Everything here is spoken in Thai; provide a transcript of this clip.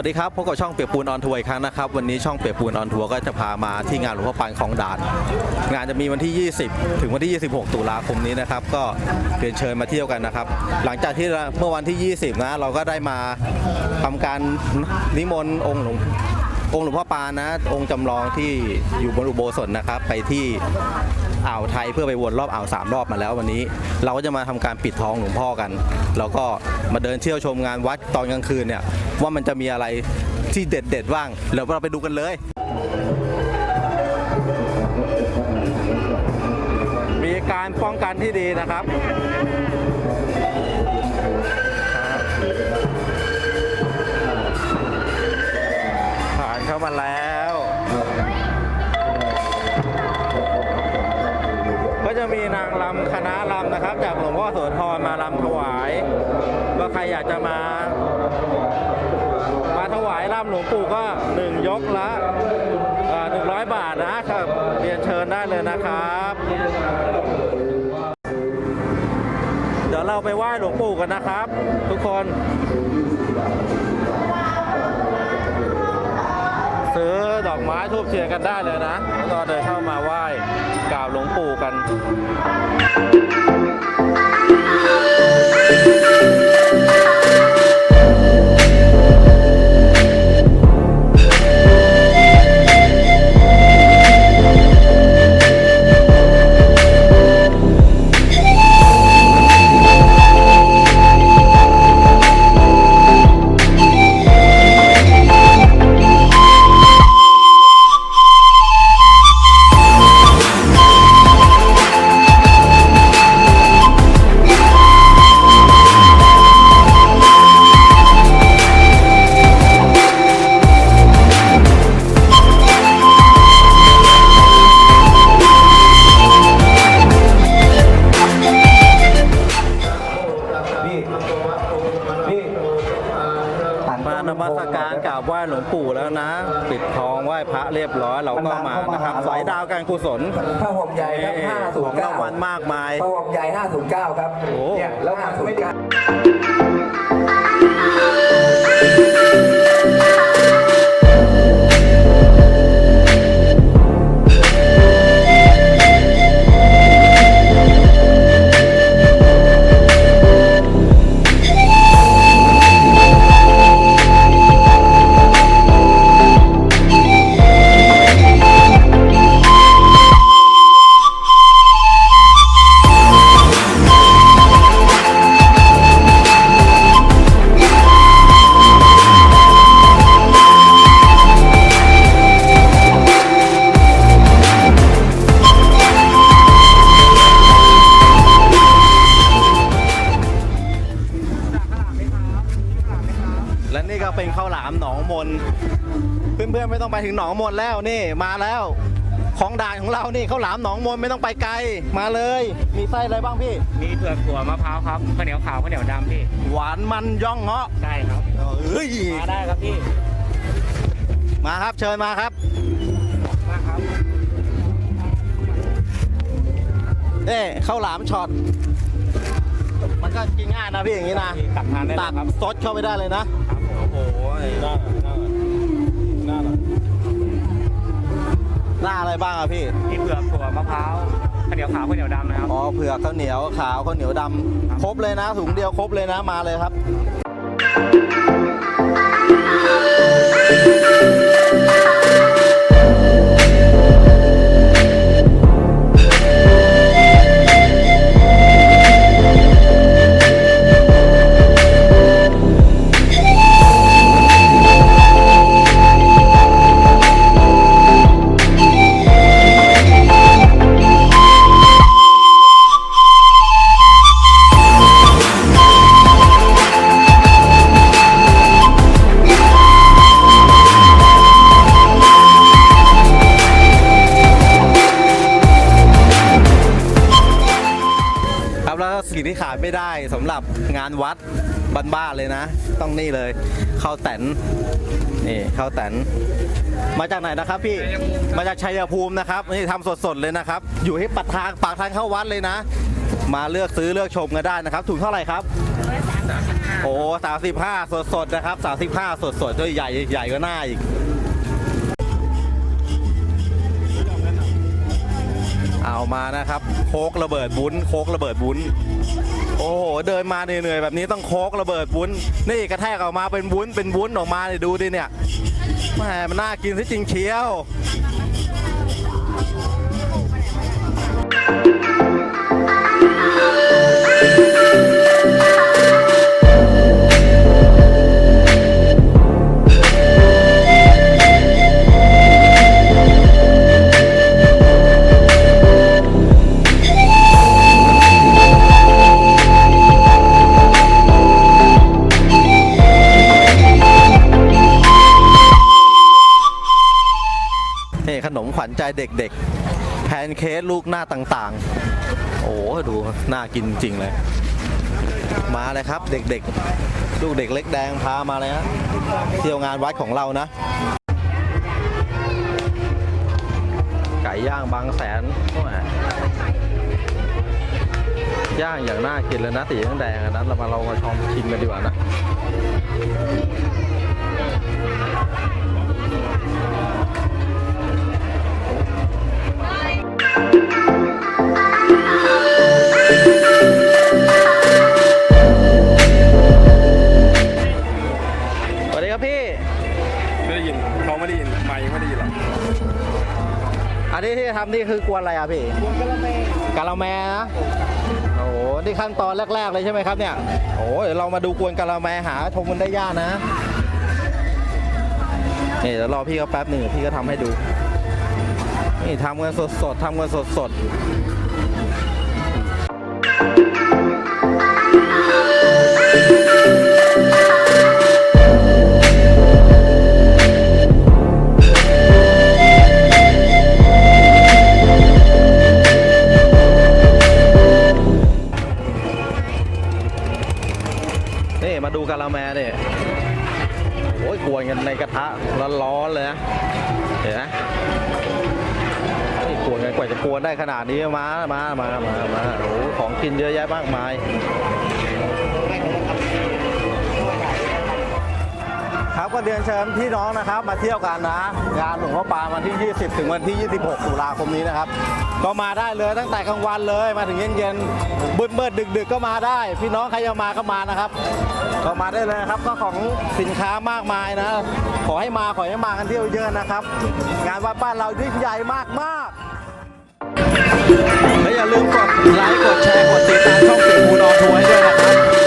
วัสดีครับพบกับช่องเปียกปูนออนทัวร์อีกครั้งนะครับ วันนี้ช่องเปียกปูนออนทัวร์ก็จะพามาที่งานหลวงพ่อปานของด่าน งานจะมีวันที่ 20 ถึงวันที่ 26 ตุลาคมนี้นะครับ ก็เรียนเชิญมาเที่ยวกันนะครับ หลังจากที่เมื่อวันที่ 20 นะ เราก็ได้มาทำการนิมนต์องค์หลวงองค์หลวงพ่อปานนะ องค์จำลองที่อยู่บนอุโบสถนะครับ ไปที่ อ่าวไทยเพื่อไปวนรอบอ่าวสามรอบมาแล้ววันนี้ เราก็จะมาทำการปิดทองหลวงพ่อกัน แล้วก็มาเดินเที่ยวชมงานวัดตอนกลางคืนเนี่ยว่ามันจะมีอะไรที่เด็ดๆบ้างเดี๋ยวเราไปดูกันเลย มีการป้องกันที่ดีนะครับผ่านเข้ามาแล้ว มีนางรำคณะรำนะครับ จากหลวงพ่อโสธรมารำถวายว่าใครอยากจะมา มาถวายรำหลวงปู่ก็หนึ่งยกละหนึ่งร้อยบาทนะครับเรียนเชิญได้เลยนะครับ เดี๋ยวเราไปไหว้หลวงปู่กันนะครับ ทุกคนซื้อ ดอกไม้ทูบเทียนกันได้เลยนะแล้วก็เดินเข้ามาไหว้กราบหลวงปู่กัน แล้วนะ ปิดทองไหว้พระเรียบร้อยเราก็มานะครับสอยดาวการกุศลผ้าห่มใหญ่ครับนี่ของรางวัล509มากมายผ้าห่มใหญ่509 ครับโอ้เนี่ยแล้ว509 ไม่ต้องไปถึงหนองมนแล้วนี่มาแล้ว ของด่านของเรานี่ข้าวหลามหนองมนไม่ต้องไปไกลมาเลย มีไส้อะไรบ้างพี่ มีเผือกถั่วมะพร้าวครับข้าวเหนียวขาวข้าวเหนียวดำพี่ หวานมันย่องเงาะใช่ครับเอ้ยมาได้ครับพี่ มาครับเชิญมาครับมาครับเอ้ข้าวหลามช็อตมันก็กินง่ายนะพี่อย่างนี้นะตักทานได้ตัแล้วกครับซดเข้าไปได้เลยนะครับผมโอ้โห หน้าหน้าหน้าหน้าอะไรบ้างอะพี่ มีเผือกถั่วมะพร้าวข้าวเหนียวขาวข้าวเหนียวดำนะครับ อ๋อเผือกข้าวเหนียวขาวข้าวเหนียวดำครบเลยนะถุงเดียวครบเลยนะมาเลยครับครับ ขาดไม่ได้สำหรับงานวัดบ้านๆเลยนะ ต้องนี่เลยข้าวแตนนี่ข้าวแตนมาจากไหนนะครับพี่มาจากชัยภูมินะครับนี่ทำสดๆเลยนะครับ อยู่ที่ปากทางปากทางเข้าวัดเลยนะ มาเลือกซื้อเลือกชมกันได้นะครับถุงเท่าไหร่ครับโอ้สามสิบห้าสดสดๆนะครับสามสิบห้าสดสดๆด้วใหญ่ใหญ่กว่าหน้าอีกเอามานะครับ โคกระเบิดบุ้นโคกระเบิดบุ้น โอ้โห เดินมาเหนื่อยๆแบบนี้ต้องโคกระเบิดบุ้น นี่กระแทกออกมาเป็นบุ้นเป็นบุ้นออกมาเนี่ยดูดิเนี่ยแหมมันน่ากินที่จริงเชียว ขนมขวัญใจเด็กๆ แพนเค้กลูกหน้าต่างๆ โอ้ดูน่ากินจริงเลย มาเลยครับเด็กๆ ลูกเด็กเล็กแดงพามาเลยฮะเที่ยวงานวัดของเรานะ ไก่ย่างบางแสนย่างอย่างน่ากินเลยนะตีแดงอันนั้นเรามาเรามาชมชิมกันดีกว่านะ ครับพี่ ไม่ได้ยินเขาไม่ได้ยินไม่ไม่ได้ยินหรอกอันนี้ที่ทำนี่คือกวนอะไรอะพี่กวนกะละแมกะละแมนะโอ้โหนี่ขั้นตอนแรก ๆ เลยใช่ไหมครับเนี่ยโอ้โหเดี๋ยวเรามาดูกวนกะละแมหาชมกันได้ยากนะนี่เดี๋ยวรอพี่เขาแป๊บหนึ่งพี่ก็ทำให้ดูนี่ทำกันสดๆทำกันสดๆ ละแมเนี่ยโอ้ยกวนกันในกระทะร้อนๆเลยนะเห็นไหมกวนกันกว่าจะกวนได้ขนาดนี้มามามามามาโอ้ของกินเยอะแยะมากมาย ครับก็เดือนเชิญพี่น้องนะครับมาเที่ยวกันนะ งานหลวงพ่อปานวันที่ 20 ถึงวันที่ 26 ตุลาคมนี้นะครับ ก็มาได้เลยตั้งแต่กลางวันเลยมาถึงเย็นเย็ๆบึดเบิดดึกดึกก็มาได้ พี่น้องใครจะมาก็มานะครับ ก็มาได้เลยครับก็ของสินค้ามากมายนะ ขอให้มาขอให้มากันเที่ยวเยอะนะครับ งานวัดบ้านเรายิ่งใหญ่มากๆและอย่าลืมกดไลค์กดแชร์กดติดตามช่องสียงมูนอทัวร์ด้วยนะครับ